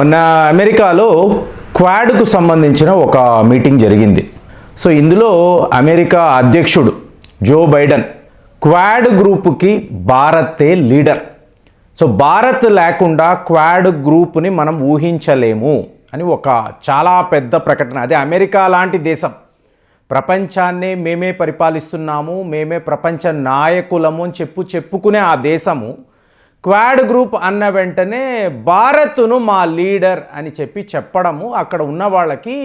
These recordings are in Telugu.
మొన్న అమెరికాలో క్వాడ్కు సంబంధించిన ఒక మీటింగ్ జరిగింది. సో ఇందులో అమెరికా అధ్యక్షుడు జో బైడెన్ క్వాడ్ గ్రూప్కి భారతే లీడర్. సో భారత్ లేకుండా క్వాడ్ గ్రూప్ని మనం ఊహించలేము అని ఒక చాలా పెద్ద ప్రకటన. అదే అమెరికా లాంటి దేశం. ప్రపంచాన్నే మేమే పరిపాలిస్తున్నాము మేమే ప్రపంచ నాయకులము అని చెప్పు చెప్పుకునే ఆ దేశము క్వాడ్ గ్రూప్ అన్న వెంటనే భారత్ను మా లీడర్ అని చెప్పి చెప్పడము అక్కడ ఉన్న వాళ్ళకి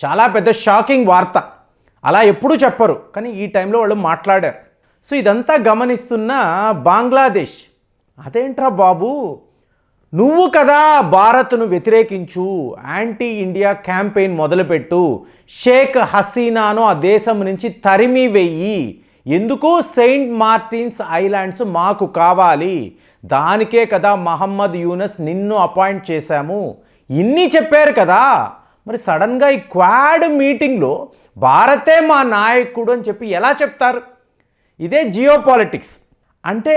చాలా పెద్ద షాకింగ్ వార్త. అలా ఎప్పుడూ చెప్పరు కానీ ఈ టైంలో వాళ్ళు మాట్లాడారు. సో ఇదంతా గమనిస్తున్న బంగ్లాదేశ్ అదేంట్రా బాబు నువ్వు కదా భారత్ను వ్యతిరేకించు యాంటీ ఇండియా క్యాంపెయిన్ మొదలుపెట్టు షేక్ హసీనాను ఆ దేశం నుంచి తరిమి వెయ్యి ఎందుకు సెయింట్ మార్టిన్స్ ఐలాండ్స్ మాకు కావాలి. దానికే కదా మహమ్మద్ యూనస్ నిన్ను అపాయింట్ చేశాము. ఇన్ని చెప్పారు కదా. మరి సడన్గా ఈ క్వాడ్ మీటింగ్లో భారతే మా నాయకుడు అని చెప్పి ఎలా చెప్తారు? ఇదే జియో పాలిటిక్స్ అంటే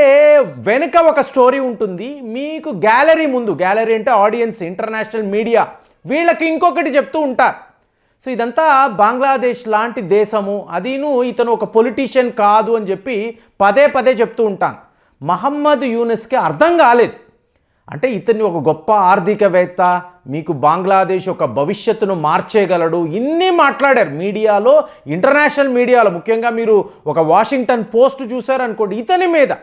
వెనుక ఒక స్టోరీ ఉంటుంది. మీకు గ్యాలరీ ముందు గ్యాలరీ అంటే ఆడియన్స్ ఇంటర్నేషనల్ మీడియా వీళ్ళకి ఇంకొకటి చెప్తూ ఉంటారు. సో ఇదంతా బంగ్లాదేశ్ లాంటి దేశము. అదీను ఇతను ఒక పొలిటీషియన్ కాదు అని చెప్పి పదే పదే చెప్తూ ఉంటాను. మహమ్మద్ యూనిస్కి అర్థం కాలేదు. అంటే ఇతన్ని ఒక గొప్ప ఆర్థికవేత్త మీకు బంగ్లాదేశ్ ఒక భవిష్యత్తును మార్చేయగలడు. ఇన్ని మాట్లాడారు మీడియాలో ఇంటర్నేషనల్ మీడియాలో. ముఖ్యంగా మీరు ఒక వాషింగ్టన్ పోస్ట్ చూశారనుకోండి ఇతని మీద.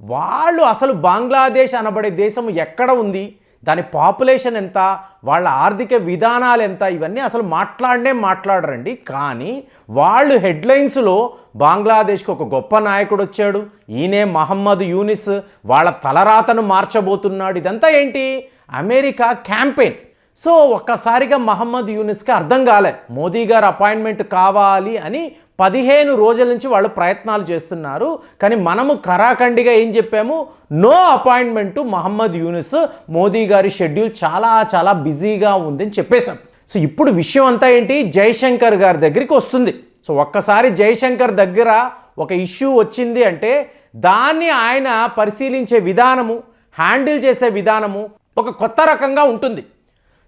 వాళ్ళు అసలు బంగ్లాదేశ్ అనబడే దేశం ఎక్కడ ఉంది? దాని పాపులేషన్ ఎంత వాళ్ళ ఆర్థిక విధానాలు ఎంత ఇవన్నీ అసలు మాట్లాడనే మాట్లాడరండి. కానీ వాళ్ళు హెడ్లైన్స్లో బంగ్లాదేశ్కి ఒక గొప్ప నాయకుడు వచ్చాడు. ఈయనే మహమ్మద్ యూనిస్ వాళ్ళ తలరాతను మార్చబోతున్నాడు. ఇదంతా ఏంటి? America campaign. సో ఒక్కసారిగా మహమ్మద్ యూనిస్కి అర్థం కాలే. మోదీ గారు అపాయింట్మెంట్ కావాలి అని పదిహేను రోజుల నుంచి వాళ్ళు ప్రయత్నాలు చేస్తున్నారు. కానీ మనము కరాఖండిగా ఏం చెప్పాము? No appointment Muhammad Yunus. Modi గారి షెడ్యూల్ చాలా చాలా బిజీగా ఉందని చెప్పేశాం. సో ఇప్పుడు విషయం అంతా ఏంటి? జయశంకర్ గారి దగ్గరికి వస్తుంది. సో ఒక్కసారి జయశంకర్ దగ్గర ఒక ఇష్యూ వచ్చింది అంటే దాన్ని ఆయన పరిశీలించే విధానము హ్యాండిల్ చేసే విధానము ఒక కొత్త రకంగా ఉంటుంది.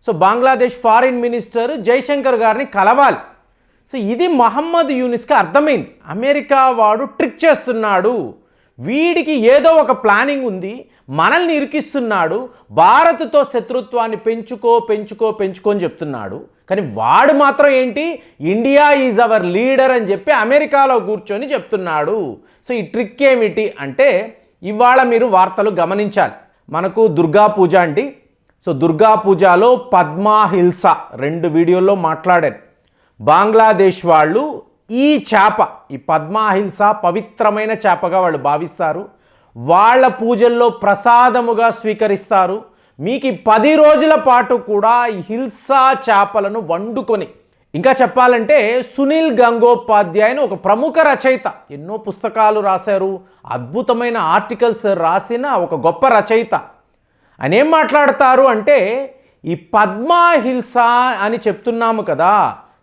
So Bangladesh foreign minister Jaishankar గారిని కలవాలి. సో ఇది మహమ్మద్ యూనిస్కి అర్థమైంది. అమెరికా వాడు ట్రిక్ చేస్తున్నాడు. వీడికి ఏదో ఒక ప్లానింగ్ ఉంది. మనల్ని ఇరికిస్తున్నాడు. భారత్తో శత్రుత్వాన్ని పెంచుకో పెంచుకో పెంచుకో అని చెప్తున్నాడు. కానీ వాడు మాత్రం ఏంటి? ఇండియా ఈజ్ అవర్ లీడర్ అని చెప్పి అమెరికాలో కూర్చొని చెప్తున్నాడు. సో ఈ ట్రిక్ ఏమిటి అంటే ఇవాళ మీరు వార్తలు గమనించాలి. మనకు దుర్గా పూజ అండి. సో దుర్గా పూజలో పద్మా హిల్సా రెండు వీడియోల్లో మాట్లాడాను బంగ్లాదేశ్ వాళ్ళు ఈ చేప ఈ పద్మా పవిత్రమైన చేపగా వాళ్ళు భావిస్తారు. వాళ్ళ పూజల్లో ప్రసాదముగా స్వీకరిస్తారు. మీకు ఈ పది రోజుల పాటు కూడా హిల్సా చేపలను వండుకొని ఇంకా చెప్పాలంటే సునీల్ గంగోపాధ్యాయని ఒక ప్రముఖ రచయిత ఎన్నో పుస్తకాలు రాశారు అద్భుతమైన ఆర్టికల్స్ రాసిన ఒక గొప్ప రచయిత. ఆయన ఏం మాట్లాడతారు అంటే ఈ పద్మా హిల్సా అని చెప్తున్నాము కదా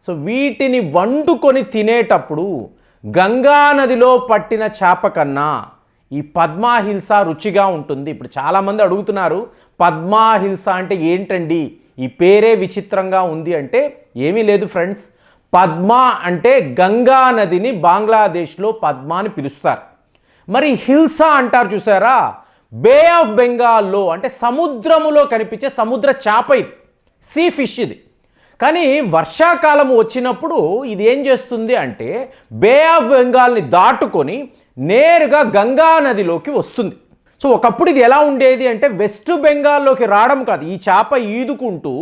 సో వీటిని వండుకొని తినేటప్పుడు గంగా నదిలో పట్టిన చేప కన్నా ఈ పద్మా హిల్సా రుచిగా ఉంటుంది. ఇప్పుడు చాలామంది అడుగుతున్నారు పద్మా హిల్సా అంటే ఏంటండి? ఈ పేరే విచిత్రంగా ఉంది అంటే ఏమీ లేదు ఫ్రెండ్స్. పద్మా అంటే గంగా నదిని బంగ్లాదేశ్లో పద్మా అని పిలుస్తారు. మరి హిల్సా అంటారు చూసారా? బే ఆఫ్ బెంగాల్లో అంటే సముద్రములో కనిపించే సముద్ర చేప ఇది. సీ ఫిష్ ఇది. కానీ వర్షాకాలం వచ్చినప్పుడు ఇది ఏం చేస్తుంది అంటే బే ఆఫ్ బెంగాల్ని దాటుకొని నేరుగా గంగా నదిలోకి వస్తుంది. సో ఒకప్పుడు ఇది ఎలా ఉండేది అంటే వెస్ట్ బెంగాల్లోకి రావడం కాదు. ఈ చేప ఈదుకుంటూ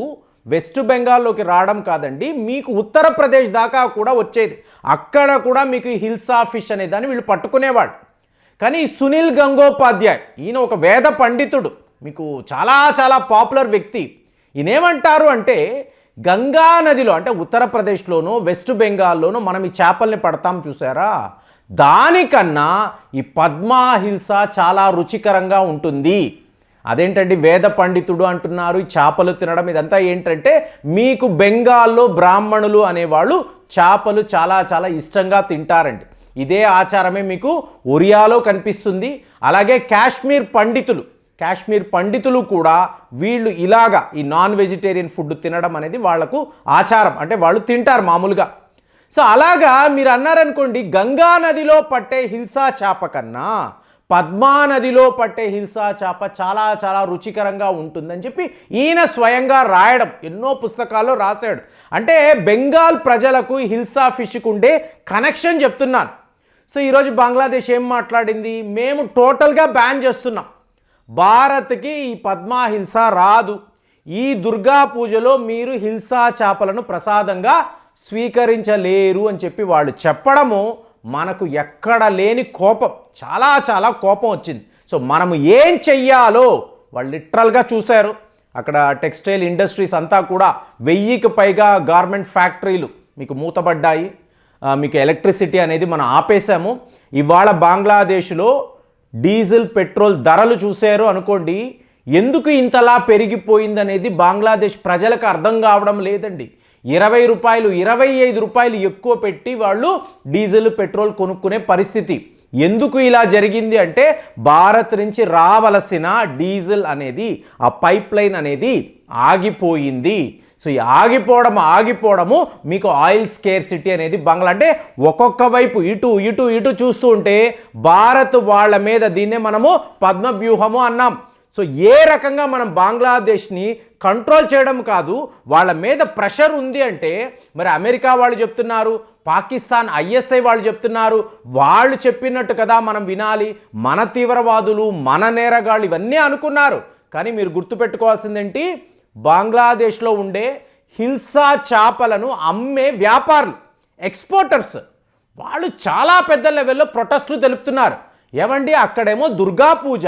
వెస్ట్ బెంగాల్లోకి రావడం కాదండి. మీకు ఉత్తరప్రదేశ్ దాకా కూడా వచ్చేది. అక్కడ కూడా మీకు హిల్సా ఫిష్ అనే దాన్ని వీళ్ళు పట్టుకునేవాడు కానీ సునీల్ గంగోపాధ్యాయ్ ఈయన ఒక వేద పండితుడు. మీకు చాలా చాలా పాపులర్ వ్యక్తి. ఈయనేమంటారు అంటే గంగా నదిలో అంటే ఉత్తరప్రదేశ్లోనూ వెస్ట్ బెంగాల్లోనూ మనం ఈ చేపల్ని పడతాం చూసారా? దానికన్నా ఈ పద్మా హిల్స చాలా రుచికరంగా ఉంటుంది. అదేంటండి? వేద పండితుడు అంటున్నారు ఈ చేపలు తినడం ఇదంతా ఏంటంటే మీకు బెంగాల్లో బ్రాహ్మణులు అనేవాళ్ళు చేపలు చాలా చాలా ఇష్టంగా తింటారండి. ఇదే ఆచారమే మీకు ఒరియాలో కనిపిస్తుంది. అలాగే కాశ్మీర్ పండితులు కాశ్మీర్ పండితులు కూడా వీళ్ళు ఇలాగా ఈ నాన్ వెజిటేరియన్ ఫుడ్ తినడం అనేది వాళ్ళకు ఆచారం. అంటే వాళ్ళు తింటారు మామూలుగా. సో అలాగా మీరు అన్నారనుకోండి గంగా నదిలో పట్టే హిల్సా చేప కన్నా పద్మా నదిలో పట్టే హిల్సా చేప చాలా చాలా రుచికరంగా ఉంటుందని చెప్పి ఈయన స్వయంగా రాయడం ఎన్నో పుస్తకాల్లో రాశాడు. అంటే బెంగాల్ ప్రజలకు హిల్సా ఫిష్కు ఉండే కనెక్షన్ చెప్తున్నాను. సో ఈరోజు బంగ్లాదేశ్ ఏం మాట్లాడింది? మేము టోటల్గా బ్యాన్ చేస్తున్నాం. భారత్కి ఈ పద్మా హిల్స రాదు. ఈ దుర్గా పూజలో మీరు హిల్సా చేపలను ప్రసాదంగా స్వీకరించలేరు అని చెప్పి వాళ్ళు చెప్పడము మనకు ఎక్కడ లేని కోపం. చాలా చాలా కోపం వచ్చింది. సో మనము ఏం చెయ్యాలో వాళ్ళు లిటరల్గా చూశారు. అక్కడ టెక్స్టైల్ ఇండస్ట్రీస్ అంతా కూడా వెయ్యికి పైగా గార్మెంట్ ఫ్యాక్టరీలు మీకు మూతబడ్డాయి. మీకు ఎలక్ట్రిసిటీ అనేది మనం ఆపేశాము. ఇవాళ బంగ్లాదేశ్లో డీజిల్ పెట్రోల్ ధరలు చూశారు అనుకోండి ఎందుకు ఇంతలా పెరిగిపోయింది అనేది బంగ్లాదేశ్ ప్రజలకు అర్థం కావడం లేదండి. ఇరవై రూపాయలు ఇరవై ఐదు రూపాయలు ఎక్కువ పెట్టి వాళ్ళు డీజిల్ పెట్రోల్ కొనుక్కునే పరిస్థితి. ఎందుకు ఇలా జరిగింది అంటే భారత్ నుంచి రావలసిన డీజిల్ అనేది ఆ పైప్ లైన్ అనేది ఆగిపోయింది. సో ఈ ఆగిపోవడం ఆగిపోవడము మీకు ఆయిల్ స్కేర్ సిటీ అనేది బంగ్లా అంటే ఒక్కొక్క వైపు ఇటు ఇటు ఇటు చూస్తూ ఉంటే భారత్ వాళ్ళ మీద దీన్నే మనము పద్మవ్యూహము అన్నాం. సో ఏ రకంగా మనం బంగ్లాదేశ్ని కంట్రోల్ చేయడం కాదు వాళ్ళ మీద ప్రెషర్ ఉంది అంటే మరి అమెరికా వాళ్ళు చెప్తున్నారు పాకిస్తాన్ ఐఎస్ఐ వాళ్ళు చెప్తున్నారు వాళ్ళు చెప్పినట్టు కదా మనం వినాలి మన తీవ్రవాదులు మన నేరగాళ్ళు ఇవన్నీ అనుకున్నారు. కానీ మీరు గుర్తుపెట్టుకోవాల్సిందేంటి? బంగ్లాదేశ్లో ఉండే హిల్సా చేపలను అమ్మే వ్యాపారులు ఎక్స్పోర్టర్స్ వాళ్ళు చాలా పెద్ద లెవెల్లో ప్రొటెస్టులు తెలుపుతున్నారు. ఏమండి? అక్కడేమో దుర్గా పూజ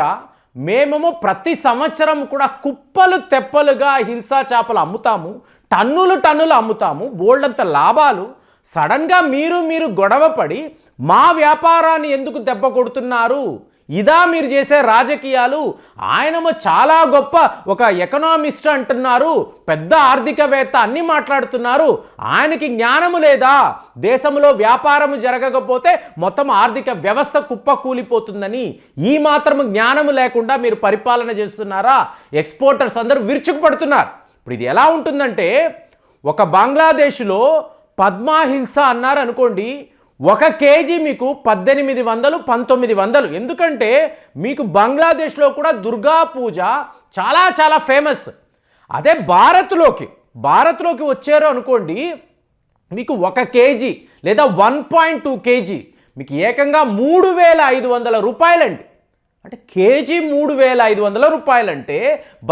మేమేమో ప్రతి సంవత్సరం కూడా కుప్పలు తెప్పలుగా హిల్సా చేపలు అమ్ముతాము టన్నులు టన్నులు అమ్ముతాము బోల్డంత లాభాలు. సడన్గా మీరు మీరు గొడవపడి మా వ్యాపారాన్ని ఎందుకు దెబ్బ కొడుతున్నారు? ఇదా మీరు చేసే రాజకీయాలు. ఆయనమో చాలా గొప్ప ఒక ఎకనామిస్ట్ అంటున్నారు. పెద్ద ఆర్థికవేత్త అన్ని మాట్లాడుతున్నారు. ఆయనకి జ్ఞానము లేదా? దేశంలో వ్యాపారము జరగకపోతే మొత్తం ఆర్థిక వ్యవస్థ కుప్పకూలిపోతుందని ఈ మాత్రము జ్ఞానము లేకుండా మీరు పరిపాలన చేస్తున్నారా? ఎక్స్పోర్టర్స్ అందరూ విరుచుకుపడుతున్నారు. ఇప్పుడు ఇది ఎలా ఉంటుందంటే ఒక బంగ్లాదేశ్లో పద్మా హిల్సా అన్నారు అనుకోండి. ఒక కేజీ మీకు పద్దెనిమిది వందలు పంతొమ్మిది వందలు. ఎందుకంటే మీకు బంగ్లాదేశ్లో కూడా దుర్గా పూజ చాలా చాలా ఫేమస్. అదే భారత్లోకి భారత్లోకి వచ్చారు అనుకోండి మీకు ఒక కేజీ లేదా వన్ పాయింట్ టూ కేజీ మీకు ఏకంగా మూడు వేల ఐదు వందల రూపాయలండి. అంటే కేజీ మూడు వేల ఐదు వందల రూపాయలంటే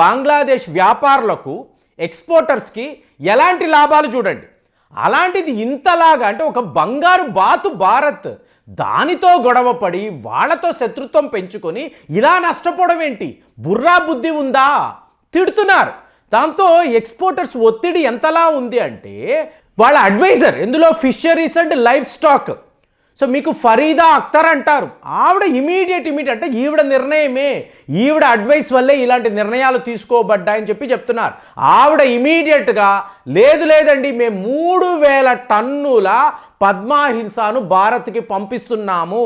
బంగ్లాదేశ్ వ్యాపారులకు ఎక్స్పోర్టర్స్కి ఎలాంటి లాభాలు చూడండి. అలాంటిది ఇంతలాగా అంటే ఒక బంగారు బాతు భారత్ దానితో గొడవపడి వాళ్ళతో శత్రుత్వం పెంచుకొని ఇలా నష్టపోవడం ఏంటి? బుర్రా బుద్ధి ఉందా? తిడుతున్నారు. దాంతో ఎక్స్పోర్టర్స్ ఒత్తిడి ఎంతలా ఉంది అంటే వాళ్ళ అడ్వైజర్ ఇందులో fisheries and livestock. So మీకు ఫరీదా అఖ్తర్ అంటారు. ఆవిడ ఇమీడియట్ ఇమీడియట్ అంటే ఈవిడ నిర్ణయమే. ఈవిడ అడ్వైస్ వల్లే ఇలాంటి నిర్ణయాలు తీసుకోబడ్డాయని చెప్పి చెప్తున్నారు. ఆవిడ ఇమీడియట్గా లేదు లేదండి మేము మూడు వేల టన్నుల పద్మాహింసను భారత్కి పంపిస్తున్నాము.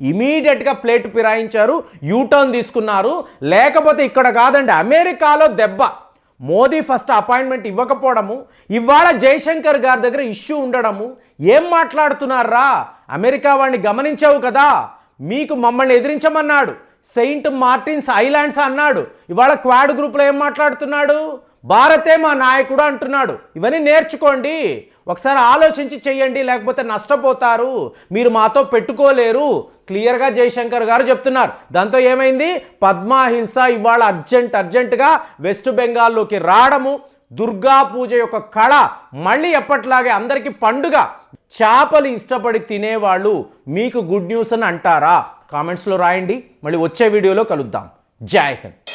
ఇమీడియట్గా ప్లేట్ ఫిరాయించారు యూటర్న్ తీసుకున్నారు. లేకపోతే ఇక్కడ కాదండి అమెరికాలో దెబ్బ. మోదీ ఫస్ట్ అపాయింట్మెంట్ ఇవ్వకపోవడము ఇవాళ జైశంకర్ గారి దగ్గర ఇష్యూ ఉండడము. ఏం మాట్లాడుతున్నారా? అమెరికా వాడిని గమనించావు కదా? మీకు మమ్మల్ని ఎదిరించమన్నాడు. సెయింట్ మార్టిన్స్ ఐలాండ్స్ అన్నాడు. ఇవాళ క్వాడ్ గ్రూప్లో ఏం మాట్లాడుతున్నాడు? భారతే మా నాయకుడు అంటున్నాడు. ఇవన్నీ నేర్చుకోండి. ఒకసారి ఆలోచించి చెయ్యండి లేకపోతే నష్టపోతారు. మీరు మాతో పెట్టుకోలేరు. క్లియర్గా జయశంకర్ గారు చెప్తున్నారు. దాంతో ఏమైంది? పద్మా హిల్స ఇవాళ అర్జెంట్ అర్జెంటుగా వెస్ట్ బెంగాల్లోకి రావడము దుర్గా పూజ యొక్క కళ మళ్ళీ ఎప్పట్లాగే అందరికీ పండుగ. చేపలు ఇష్టపడి తినేవాళ్ళు మీకు గుడ్ న్యూస్ అని అంటారా? కామెంట్స్లో రాయండి. మళ్ళీ వచ్చే వీడియోలో కలుద్దాం. జై హింద్.